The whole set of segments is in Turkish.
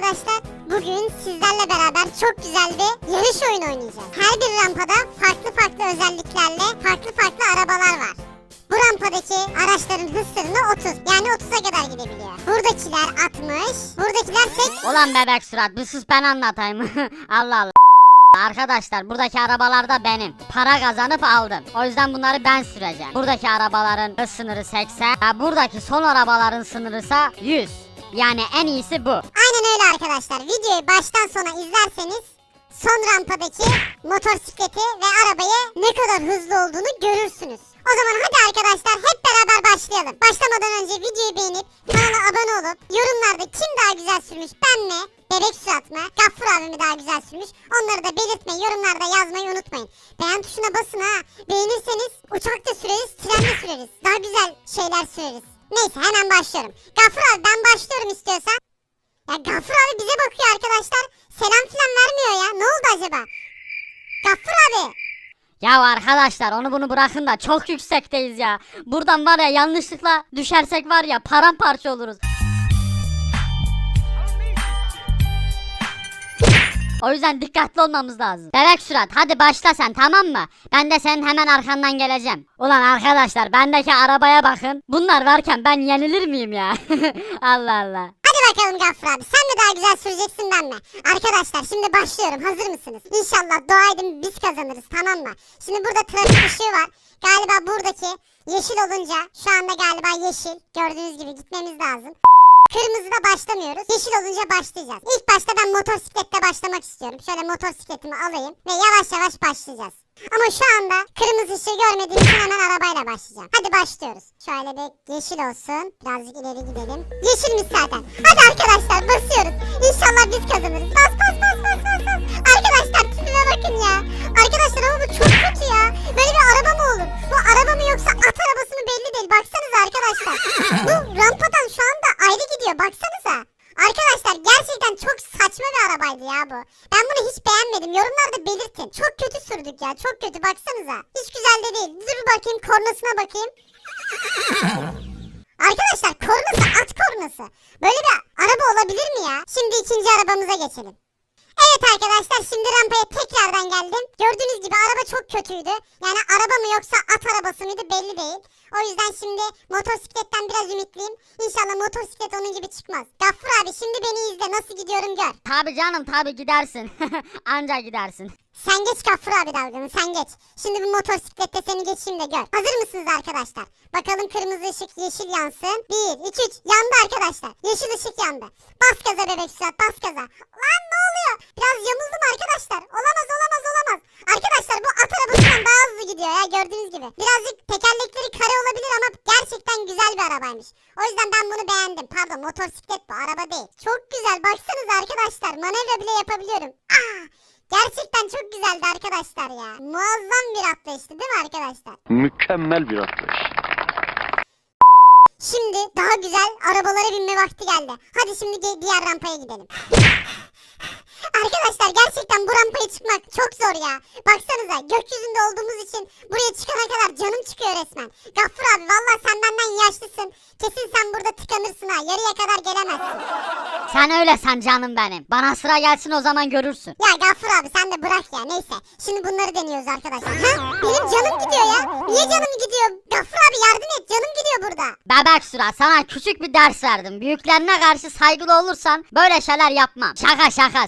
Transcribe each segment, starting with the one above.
arkadaşlar bugün sizlerle beraber çok güzel bir yarış oyunu oynayacağız. Her bir rampada farklı farklı özelliklerle farklı farklı arabalar var. Bu rampadaki araçların hız sınırı 30 yani 30'a kadar gidebiliyor. Buradakiler 60, buradakiler 80. Ulan bebek surat bir sus ben anlatayım. Allah Allah. Arkadaşlar buradaki arabalar da benim. Para kazanıp aldım. O yüzden bunları ben süreceğim. Buradaki arabaların hız sınırı 80. Ha, buradaki son arabaların sınırı ise 100. Yani en iyisi bu. Aynen öyle arkadaşlar. Videoyu baştan sona izlerseniz son rampadaki motosikleti ve arabayı ne kadar hızlı olduğunu görürsünüz. O zaman hadi arkadaşlar hep beraber başlayalım. Başlamadan önce videoyu beğenip kanala abone olup yorumlarda kim daha güzel sürmüş ben mi? Bebek surat mı? Gaffur abi mi daha güzel sürmüş? Onları da belirtmeyi yorumlarda yazmayı unutmayın. Beğen tuşuna basın ha. Beğenirseniz uçakta süreriz, trende süreriz. Daha güzel şeyler süreriz. Neyse hemen başlıyorum. Gaffur abi ben başlıyorum istiyorsan. Ya Gaffur abi bize bakıyor arkadaşlar. Selam filan vermiyor ya. Ne oldu acaba? Gaffur abi. Ya arkadaşlar onu bunu bırakın da çok yüksekteyiz ya. Buradan var ya yanlışlıkla düşersek var ya paramparça oluruz. O yüzden dikkatli olmamız lazım. Bebek surat hadi başla sen tamam mı? Ben de senin hemen arkandan geleceğim. Ulan arkadaşlar bendeki arabaya bakın. Bunlar varken ben yenilir miyim ya? Allah Allah. Hadi bakalım Gaffur abi. Sen mi daha güzel süreceksin ben mi? Arkadaşlar şimdi başlıyorum. Hazır mısınız? İnşallah dua edin biz kazanırız tamam mı? Şimdi burada trafik ışığı var. Galiba buradaki yeşil olunca şu anda galiba yeşil. Gördüğünüz gibi gitmemiz lazım. Kırmızıda başlamıyoruz. Yeşil olunca başlayacağız. İlk başta ben motosikletle başlamak istiyorum. Şöyle motosikletimi alayım ve yavaş yavaş başlayacağız. Ama şu anda kırmızı ışığı görmediğim için hemen arabayla başlayacağım. Hadi başlıyoruz. Şöyle bir yeşil olsun. Birazcık ileri gidelim. Yeşilmiş zaten. Hadi arkadaşlar basıyoruz. İnşallah biz kazanırız. Bas bas bas bas bas bas. Arkadaşlar tipime bakın ya. Arkadaşlar ama bu çok kötü ya. Böyle bir araba mı olur? Bu araba mı yoksa arkadaşlar. Bu rampadan şu anda ayrı gidiyor. Baksanıza. Arkadaşlar gerçekten çok saçma bir arabaydı ya bu. Ben bunu hiç beğenmedim. Yorumlarda belirtin. Çok kötü sürdük ya. Çok kötü baksanıza. Hiç güzel de değil. Dur bakayım kornasına bakayım. Arkadaşlar kornası at kornası. Böyle bir araba olabilir mi ya? Şimdi ikinci arabamıza geçelim. Evet arkadaşlar şimdi rampaya tekrardan geldim. Gördüğünüz gibi araba çok kötüydü. Yani araba mı yoksa at arabası mıydı belli değil. O yüzden şimdi motosikletten biraz ümitliyim. İnşallah motosiklet onun gibi çıkmaz. Gaffur abi şimdi beni izle nasıl gidiyorum gör. Tabi canım tabi gidersin. Anca gidersin. Sen geç Gaffur abi dalganı sen geç. Şimdi bu motosiklette seni geçeyim de gör. Hazır mısınız arkadaşlar? Bakalım kırmızı ışık yeşil yansın. 1, 2, 3 yandı arkadaşlar. Yeşil ışık yandı. Bas gaza bebek surat bas gaza. Lan ne oluyor? Biraz yamuldum arkadaşlar. Olamaz olamaz olamaz. Arkadaşlar bu at arabasından daha hızlı gidiyor ya gördüğünüz gibi. Birazcık tekerlekleri kare olabilir ama gerçekten güzel bir arabaymış. O yüzden ben bunu beğendim. Pardon motosiklet bu araba değil. Çok güzel baksanıza arkadaşlar manevra bile yapabiliyorum. Aa, gerçekten çok güzeldi arkadaşlar ya. Muazzam bir atlayıştı değil mi arkadaşlar? Mükemmel bir atlayış. Şimdi daha güzel arabalara binme vakti geldi. Hadi şimdi diğer rampaya gidelim. Arkadaşlar gerçekten bu rampaya çıkmak çok zor ya. Baksanıza gökyüzünde olduğumuz için buraya çıkana kadar canım çıkıyor resmen. Gaffur abi valla sen benden yaşlısın. Kesin sen burada tıkanırsın ha. Yarıya kadar gelemezsin. Sen öyle san canım benim. Bana sıra gelsin o zaman görürsün. Ya Gaffur abi sen de bırak ya neyse. Şimdi bunları deniyoruz arkadaşlar. Ha? Benim canım gidiyor ya. Niye canım gidiyor? Gaffur abi yardım et canım gidiyor burada. Bebek sıra sana küçük bir ders verdim. Büyüklerine karşı saygılı olursan böyle şeyler yapmam. Şaka şaka.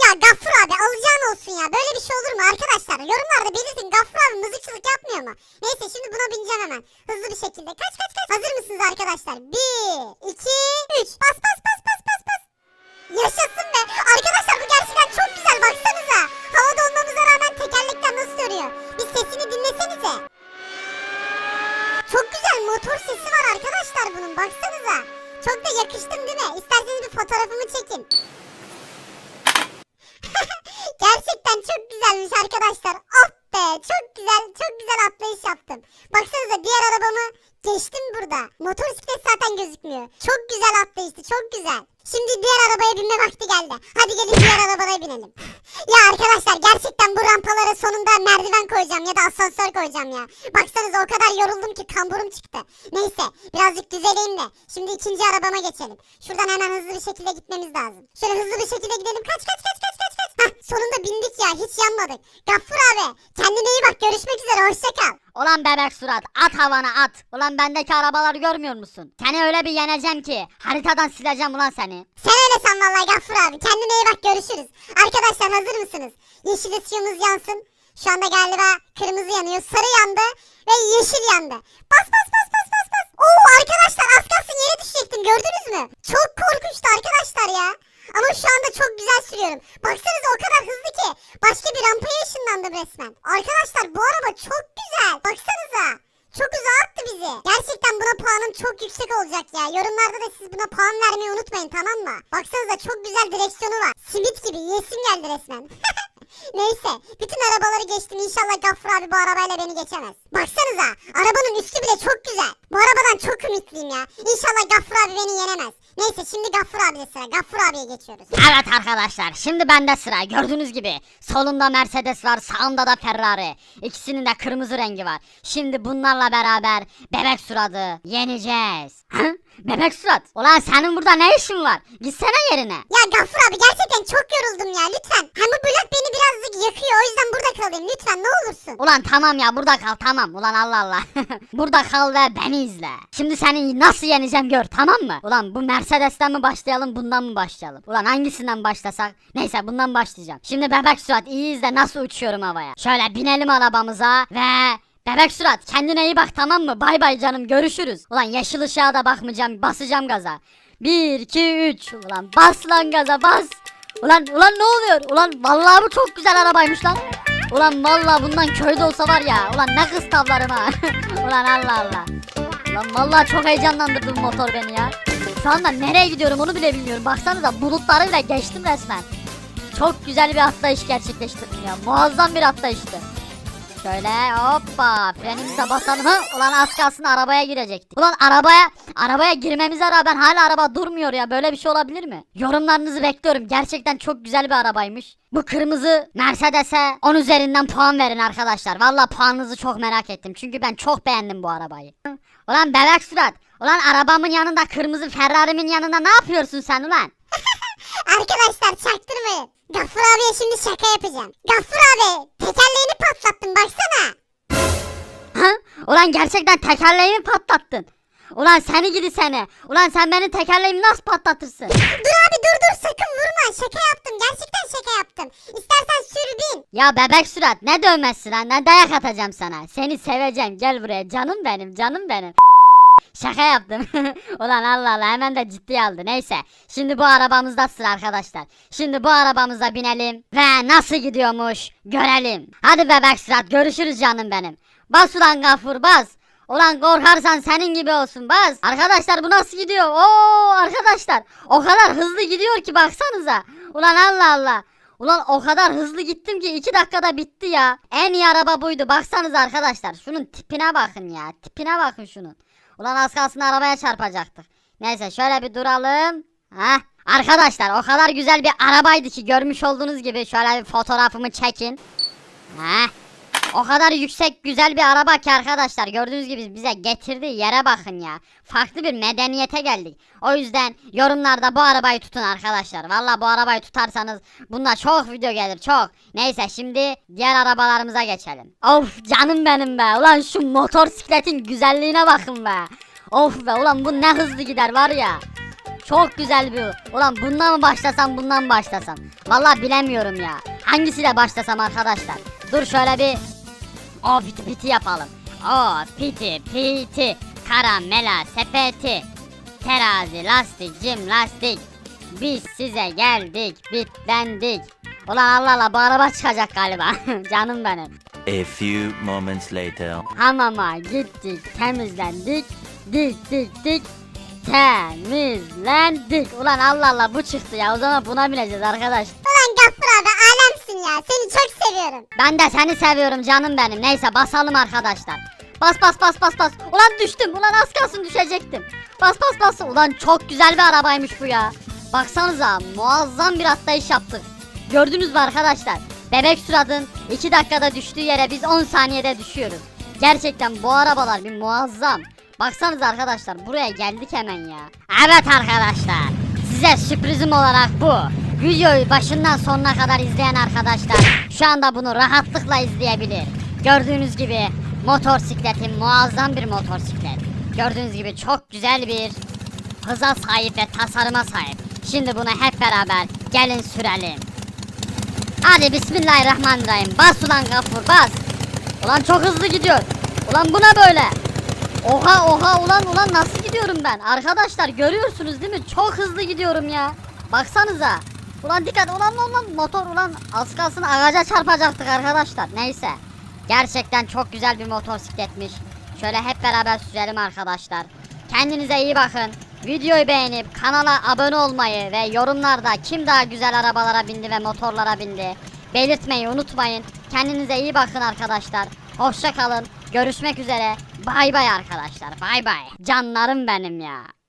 Ya Gaffur abi alacağın olsun ya. Böyle bir şey olur mu arkadaşlar? Yorumlarda belirtin. Gaffur abi mızıkçılık yapmıyor mu? Neyse şimdi buna bineceğim hemen. Hızlı bir şekilde. Kaç kaç kaç. Hazır mısınız arkadaşlar? 1, 2, 3. Bas bas bas bas bas bas. Yaşasın be. Arkadaşlar bu gerçekten çok güzel. Baksanıza. Havada olmamıza rağmen tekerlekler nasıl dönüyor? Bir sesini dinlesenize. Çok güzel motor sesi var arkadaşlar bunun. Baksanıza. Çok da yakıştım değil mi? İsterseniz bir fotoğrafımı çekin. Gerçekten çok güzelmiş arkadaşlar. Oh be çok güzel çok güzel atlayış yaptım. Baksanıza diğer arabamı geçtim burada. Motosiklet zaten gözükmüyor. Çok güzel atlayıştı çok güzel. Şimdi diğer arabaya binme vakti geldi. Hadi gelin diğer arabaya binelim. ya arkadaşlar gerçekten bu rampalara sonunda merdiven koyacağım ya da asansör koyacağım ya. Baksanıza o kadar yoruldum ki kamburum çıktı. Neyse birazcık düzeleyim de. Şimdi ikinci arabama geçelim. Şuradan hemen hızlı bir şekilde gitmemiz lazım. Şöyle hızlı bir şekilde gidelim. Kaç kaç kaç kaç kaç kaç. Hah sonunda bindik ya hiç yanmadık. Gaffur abi kendine iyi bak görüşmek üzere hoşça kal. Ulan bebek surat at havana at. Ulan bendeki arabaları görmüyor musun? Seni öyle bir yeneceğim ki haritadan sileceğim ulan seni. Sen öyle san vallahi Gaffur abi. Kendine iyi bak görüşürüz. Arkadaşlar hazır mısınız? Yeşil ışığımız yansın. Şu anda galiba kırmızı yanıyor. Sarı yandı ve yeşil yandı. Bas bas bas bas bas bas. Oo arkadaşlar az kalsın yere düşecektim gördünüz mü? Çok korkunçtu arkadaşlar ya. Ama şu anda çok güzel sürüyorum. Baksanıza o kadar hızlı ki. Başka bir rampaya ışınlandım resmen. Arkadaşlar bu araba çok güzel. Baksanıza. Çok uzağa attı bizi. Gerçekten buna puanım çok yüksek olacak ya. Yorumlarda da siz buna puan vermeyi unutmayın tamam mı? Baksanıza çok güzel direksiyonu var. Simit gibi yesim geldi resmen. Neyse bütün arabaları geçtim İnşallah Gaffur abi bu arabayla beni geçemez. Baksanıza arabanın üstü bile çok güzel. Bu arabadan çok ümitliyim ya. İnşallah Gaffur abi beni yenemez. Neyse şimdi Gaffur abiye sıra. Gaffur abiye geçiyoruz. Evet arkadaşlar şimdi bende sıra gördüğünüz gibi solumda Mercedes var sağımda da Ferrari İkisinin de kırmızı rengi var Şimdi bunlarla beraber bebek suradı yeneceğiz Hı? Bebek surat ulan senin burada ne işin var gitsene yerine Ya Gaffur abi gerçekten çok yoruldum ya lütfen. Hem bu blok beni birazcık yakıyor o yüzden burada kalayım lütfen ne olursun. Ulan tamam ya burada kal tamam. Ulan Allah Allah. Burada kal ve beni izle. Şimdi seni nasıl yeneceğim gör tamam mı? Ulan bu Mercedes'ten mi başlayalım bundan mı başlayalım? Ulan hangisinden başlasak? Neyse bundan başlayacağım. Şimdi bebek surat iyi izle nasıl uçuyorum havaya? Şöyle binelim arabamıza ve Bebek surat kendine iyi bak tamam mı? Bay bay canım görüşürüz. Ulan yeşil ışığa da bakmayacağım basacağım gaza. 1 2 3 Ulan bas lan gaza bas. Ulan ulan ne oluyor? Ulan vallahi bu çok güzel arabaymış lan Ulan vallahi bundan köyde olsa var ya. Ulan ne kız tavlarım ha. ulan Allah Allah. Ulan vallahi çok heyecanlandırdı bu motor beni ya. Şu anda nereye gidiyorum onu bile bilmiyorum. Baksanıza bulutları bile geçtim resmen. Çok güzel bir atlayış gerçekleştirdim ya. Muazzam bir atlayıştı. Şöyle hoppa frenimizi de basalım. Hı, ulan az kalsın arabaya girecektik. Ulan arabaya arabaya girmemize rağmen hala araba durmuyor ya. Böyle bir şey olabilir mi? Yorumlarınızı bekliyorum. Gerçekten çok güzel bir arabaymış. Bu kırmızı Mercedes'e 10 üzerinden puan verin arkadaşlar. Valla puanınızı çok merak ettim. Çünkü ben çok beğendim bu arabayı. Ulan bebek surat. Ulan arabamın yanında kırmızı Ferrari'min yanında ne yapıyorsun sen ulan? Arkadaşlar çaktırmayın. Gaffur abiye şimdi şaka yapacağım. Gaffur abi tekerleğini patlattın baksana. Ha? Ulan gerçekten tekerleğimi patlattın. Ulan seni gidi seni. Ulan sen benim tekerleğimi nasıl patlatırsın? Dur abi dur dur sakın vurma. Şaka yaptım gerçekten şaka yaptım. İstersen sür bin. Ya bebek surat ne dövmezsin lan ne dayak atacağım sana. Seni seveceğim gel buraya canım benim canım benim. Şaka yaptım. Ulan Allah Allah hemen de ciddiye aldı. Neyse. Şimdi bu arabamızda sıra arkadaşlar. Şimdi bu arabamıza binelim. Ve nasıl gidiyormuş görelim. Hadi bebek surat görüşürüz canım benim. Bas ulan gafur bas. Ulan korkarsan senin gibi olsun bas. Arkadaşlar bu nasıl gidiyor? Oo arkadaşlar. O kadar hızlı gidiyor ki baksanıza. Ulan Allah Allah. Ulan o kadar hızlı gittim ki 2 dakikada bitti ya. En iyi araba buydu. Baksanıza arkadaşlar. Şunun tipine bakın ya. Tipine bakın şunun. Ulan az kalsın arabaya çarpacaktık. Neyse şöyle bir duralım. Heh. Arkadaşlar o kadar güzel bir arabaydı ki görmüş olduğunuz gibi şöyle bir fotoğrafımı çekin. Heh. O kadar yüksek güzel bir araba ki arkadaşlar gördüğünüz gibi bize getirdiği yere bakın ya. Farklı bir medeniyete geldik. O yüzden yorumlarda bu arabayı tutun arkadaşlar. Valla bu arabayı tutarsanız bunda çok video gelir çok. Neyse şimdi diğer arabalarımıza geçelim. Of canım benim be. Ulan şu motosikletin güzelliğine bakın be. Of be ulan bu ne hızlı gider var ya. Çok güzel bir. Ulan bundan mı başlasam bundan mı başlasam? Vallahi bilemiyorum ya. Hangisiyle başlasam arkadaşlar? Dur şöyle bir o piti piti yapalım. O piti piti. Karamela sepeti. Terazi lastik cim lastik. Biz size geldik bitlendik. Ulan Allah Allah bu araba çıkacak galiba. Canım benim. A few moments later. Hamama gittik temizlendik. Dik dik dik. Temizlendik. Ulan Allah Allah bu çıktı ya. O zaman buna bineceğiz arkadaş. Ulan Gaffur abi alemsin ya. Seni çok seviyorum. Ben de seni seviyorum canım benim. Neyse basalım arkadaşlar. Bas bas bas bas bas. Ulan düştüm. Ulan az kalsın düşecektim. Bas bas bas. Ulan çok güzel bir arabaymış bu ya. Baksanıza muazzam bir atlayış yaptık. Gördünüz mü arkadaşlar? Bebek suratın 2 dakikada düştüğü yere biz 10 saniyede düşüyoruz. Gerçekten bu arabalar bir muazzam. Baksanıza arkadaşlar buraya geldik hemen ya. Evet arkadaşlar. Size sürprizim olarak bu. Videoyu başından sonuna kadar izleyen arkadaşlar şu anda bunu rahatlıkla izleyebilir. Gördüğünüz gibi motosikletim muazzam bir motosiklet. Gördüğünüz gibi çok güzel bir hıza sahip ve tasarıma sahip. Şimdi bunu hep beraber gelin sürelim. Hadi bismillahirrahmanirrahim. Bas ulan gafur bas. Ulan çok hızlı gidiyor. Ulan bu ne böyle? Oha oha ulan ulan nasıl gidiyorum ben? Arkadaşlar görüyorsunuz değil mi? Çok hızlı gidiyorum ya. Baksanıza. Ulan dikkat ulan ulan ulan motor ulan az kalsın ağaca çarpacaktık arkadaşlar. Neyse. Gerçekten çok güzel bir motosikletmiş. Şöyle hep beraber sürelim arkadaşlar. Kendinize iyi bakın. Videoyu beğenip kanala abone olmayı ve yorumlarda kim daha güzel arabalara bindi ve motorlara bindi belirtmeyi unutmayın. Kendinize iyi bakın arkadaşlar. Hoşça kalın. Görüşmek üzere. Bay bay arkadaşlar. Bay bay. Canlarım benim ya.